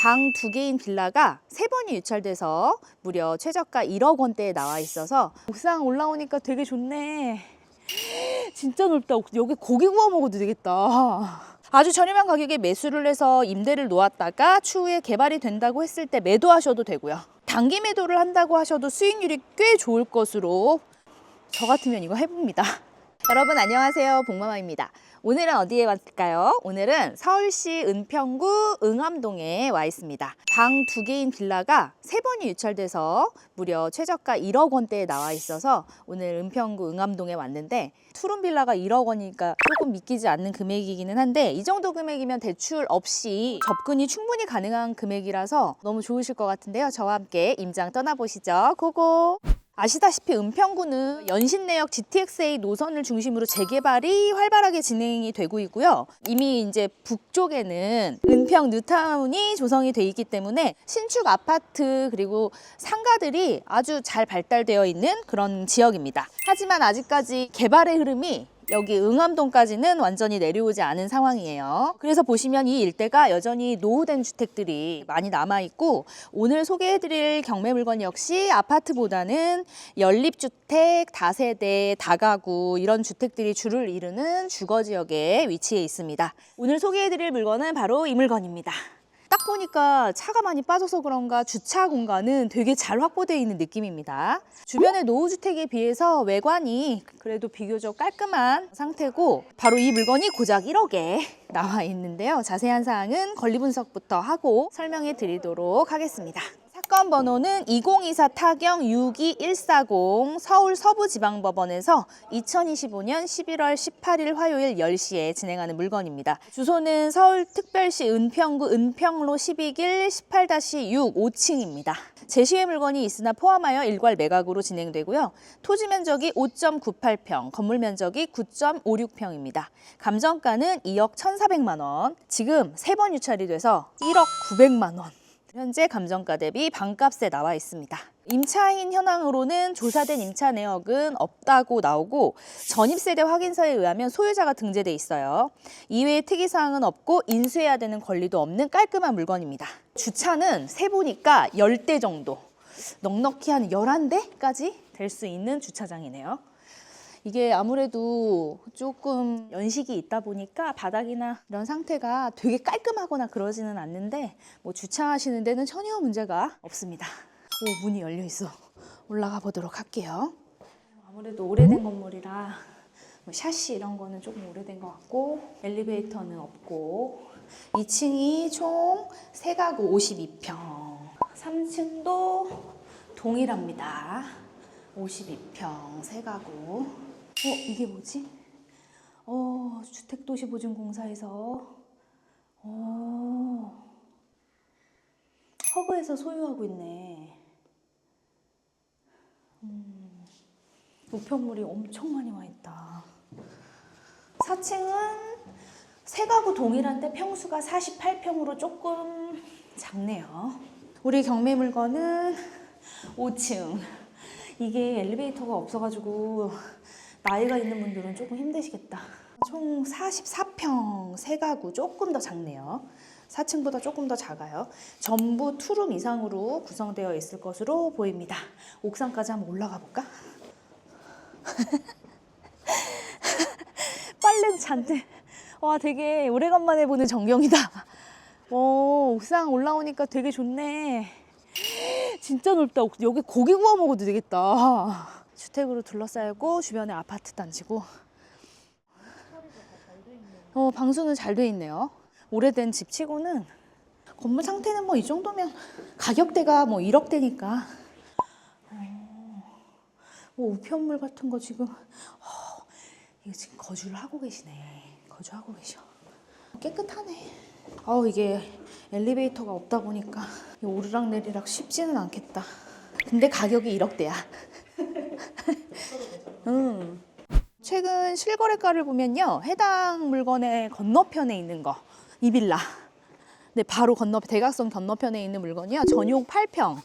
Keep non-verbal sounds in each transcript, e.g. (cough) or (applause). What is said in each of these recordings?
방 두 개인 빌라가 세 번이 유찰돼서 무려 최저가 1억 원대에 나와 있어서 옥상 올라오니까 되게 좋네. 진짜 넓다. 여기 고기 구워 먹어도 되겠다. 아주 저렴한 가격에 매수를 해서 임대를 놓았다가 추후에 개발이 된다고 했을 때 매도하셔도 되고요. 단기 매도를 한다고 하셔도 수익률이 꽤 좋을 것으로 저 같으면 이거 해봅니다. (laughs) 여러분 안녕하세요. 복마마입니다. 오늘은 어디에 왔을까요? 오늘은 서울시 은평구 응암동에 와 있습니다. 방 두 개인 빌라가 세 번이 유찰돼서 무려 최저가 1억 원대에 나와 있어서 오늘 은평구 응암동에 왔는데 투룸 빌라가 1억 원이니까 조금 믿기지 않는 금액이기는 한데 이 정도 금액이면 대출 없이 접근이 충분히 가능한 금액이라서 너무 좋으실 것 같은데요. 저와 함께 임장 떠나보시죠. 고고! 아시다시피 은평구는 연신내역 GTX-A 노선을 중심으로 재개발이 활발하게 진행이 되고 있고요. 이미 이제 북쪽에는 은평 뉴타운이 조성이 돼 있기 때문에 신축 아파트 그리고 상가들이 아주 잘 발달되어 있는 그런 지역입니다. 하지만 아직까지 개발의 흐름이 여기 응암동까지는 완전히 내려오지 않은 상황이에요. 그래서 보시면 이 일대가 여전히 노후된 주택들이 많이 남아 있고 오늘 소개해드릴 경매 물건 역시 아파트보다는 연립주택, 다세대, 다가구 이런 주택들이 주를 이루는 주거 지역에 위치해 있습니다. 오늘 소개해드릴 물건은 바로 이 물건입니다. 딱 보니까 차가 많이 빠져서 그런가 주차 공간은 되게 잘 확보되어 있는 느낌입니다. 주변의 노후주택에 비해서 외관이 그래도 비교적 깔끔한 상태고 바로 이 물건이 고작 1억에 나와 있는데요. 자세한 사항은 권리 분석부터 하고 설명해 드리도록 하겠습니다. 사건 번호는 2024 타경 62140 서울 서부지방법원에서 2025년 11월 18일 화요일 10시에 진행하는 물건입니다. 주소는 서울특별시 은평구 은평로 12길 18-6 5층입니다. 제시의 물건이 있으나 포함하여 일괄 매각으로 진행되고요. 토지 면적이 5.98평, 건물 면적이 9.56평입니다. 감정가는 2억 1,400만 원. 지금 세 번 유찰이 돼서 1억 900만 원. 현재 감정가 대비 반값에 나와 있습니다. 임차인 현황으로는 조사된 임차 내역은 없다고 나오고 전입세대 확인서에 의하면 소유자가 등재돼 있어요. 이외에 특이사항은 없고 인수해야 되는 권리도 없는 깔끔한 물건입니다. 주차는 세 보니까 10대 정도, 넉넉히 한 11대까지 될 수 있는 주차장이네요. 이게 아무래도 조금 연식이 있다 보니까 바닥이나 이런 상태가 되게 깔끔하거나 그러지는 않는데 뭐 주차하시는 데는 전혀 문제가 없습니다. 오 문이 열려 있어. 올라가 보도록 할게요. 아무래도 오래된 건물이라 뭐 샤시 이런 거는 조금 오래된 것 같고 엘리베이터는 없고 2층이 총 세가구 52평 3층도 동일합니다 52평 세가구 어 이게 뭐지? 어 주택도시보증공사에서 어 허브에서 소유하고 있네 우편물이 엄청 많이 와 있다. 4층은 세 가구 동일한데 평수가 48평으로 조금 작네요. 우리 경매 물건은 5층. 이게 엘리베이터가 없어가지고 나이가 있는 분들은 조금 힘드시겠다. 총 44평 세 가구 조금 더 작네요. 4층보다 조금 더 작아요. 전부 투룸 이상으로 구성되어 있을 것으로 보입니다. 옥상까지 한번 올라가 볼까? (laughs) 빨래도 잔뜩. 와, 되게 오래간만에 보는 전경이다. 오, 옥상 올라오니까 되게 좋네. 진짜 넓다. 여기 고기 구워 먹어도 되겠다. 주택으로 둘러싸이고 주변에 아파트 단지고. 어, 방수는 잘 돼 있네요. 오래된 집 치고는 건물 상태는 뭐 이 정도면 가격대가 뭐 1억대니까. 뭐 우편물 같은 거 지금 어, 이거 지금 거주를 하고 계시네. 거주하고 계셔. 깨끗하네. 아우 이게 엘리베이터가 없다 보니까 이 오르락 내리락 쉽지는 않겠다. 근데 가격이 1억대야. 음. 최근 실거래가를 보면요. 해당 물건의 건너편에 있는 거. 이 빌라. 네, 바로 건너 대각선 건너편에 있는 물건이요. 전용 8평.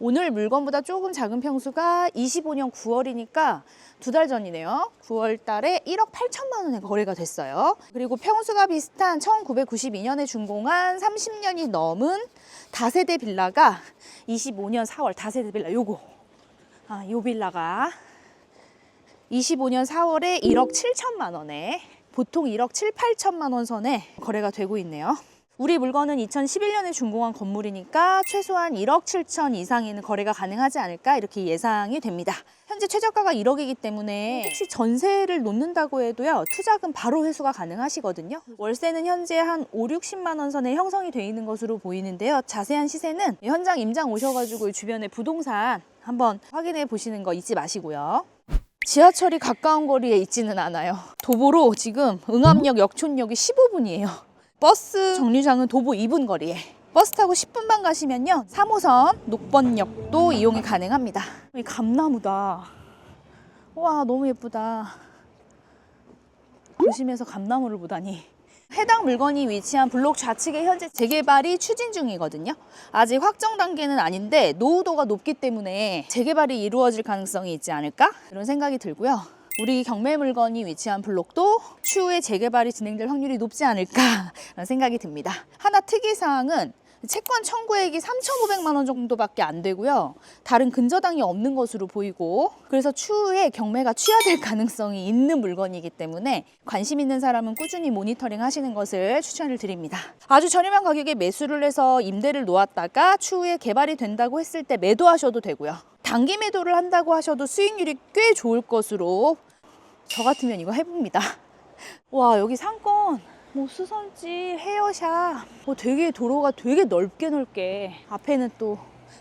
오늘 물건보다 조금 작은 평수가 25년 9월이니까 두 달 전이네요. 9월 달에 1억 8천만 원에 거래가 됐어요. 그리고 평수가 비슷한 1992년에 준공한 30년이 넘은 다세대 빌라가 25년 4월 다세대 빌라 요거. 아, 요 빌라가 25년 4월에 1억 7천만 원에 보통 1억 7, 8천만 원 선에 거래가 되고 있네요. 우리 물건은 2011년에 준공한 건물이니까 최소한 1억 7천 이상에는 거래가 가능하지 않을까 이렇게 예상이 됩니다. 현재 최저가가 1억이기 때문에 혹시 전세를 놓는다고 해도요 투자금 바로 회수가 가능하시거든요. 월세는 현재 한 5, 60만 원 선에 형성이 돼 있는 것으로 보이는데요. 자세한 시세는 현장 임장 오셔가지고 주변에 부동산 한번 확인해 보시는 거 잊지 마시고요. 지하철이 가까운 거리에 있지는 않아요. 도보로 지금 응암역 역촌역이 15분이에요. 버스 정류장은 도보 2분 거리에. 버스 타고 10분만 가시면요. 3호선 녹번역도 이용이 가능합니다. 이 감나무다. 와, 너무 예쁘다. 도심에서 감나무를 보다니. 해당 물건이 위치한 블록 좌측에 현재 재개발이 추진 중이거든요. 아직 확정 단계는 아닌데 노후도가 높기 때문에 재개발이 이루어질 가능성이 있지 않을까? 이런 생각이 들고요. 우리 경매 물건이 위치한 블록도 추후에 재개발이 진행될 확률이 높지 않을까 라는 (laughs) 생각이 듭니다. 하나 특이사항은 채권 청구액이 3,500만 원 정도밖에 안 되고요. 다른 근저당이 없는 것으로 보이고 그래서 추후에 경매가 취하될 (laughs) 가능성이 있는 물건이기 때문에 관심 있는 사람은 꾸준히 모니터링 하시는 것을 추천을 드립니다. 아주 저렴한 가격에 매수를 해서 임대를 놓았다가 추후에 개발이 된다고 했을 때 매도하셔도 되고요. 단기 매도를 한다고 하셔도 수익률이 꽤 좋을 것으로 저 같으면 이거 해봅니다. (laughs) 와 여기 상권 뭐 수선지 헤어샵 뭐 되게 도로가 되게 넓게 넓게 앞에는 또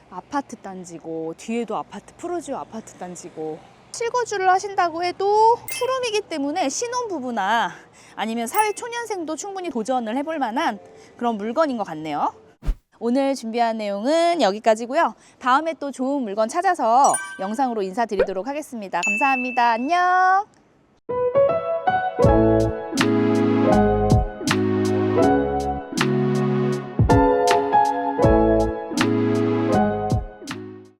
아파트 단지고 뒤에도 아파트 푸르지오 아파트 단지고 실거주를 하신다고 해도 투룸이기 때문에 신혼부부나 아니면 사회 초년생도 충분히 도전을 해볼 만한 그런 물건인 것 같네요. 오늘 준비한 내용은 여기까지고요. 다음에 또 좋은 물건 찾아서 영상으로 인사드리도록 하겠습니다. 감사합니다. 안녕.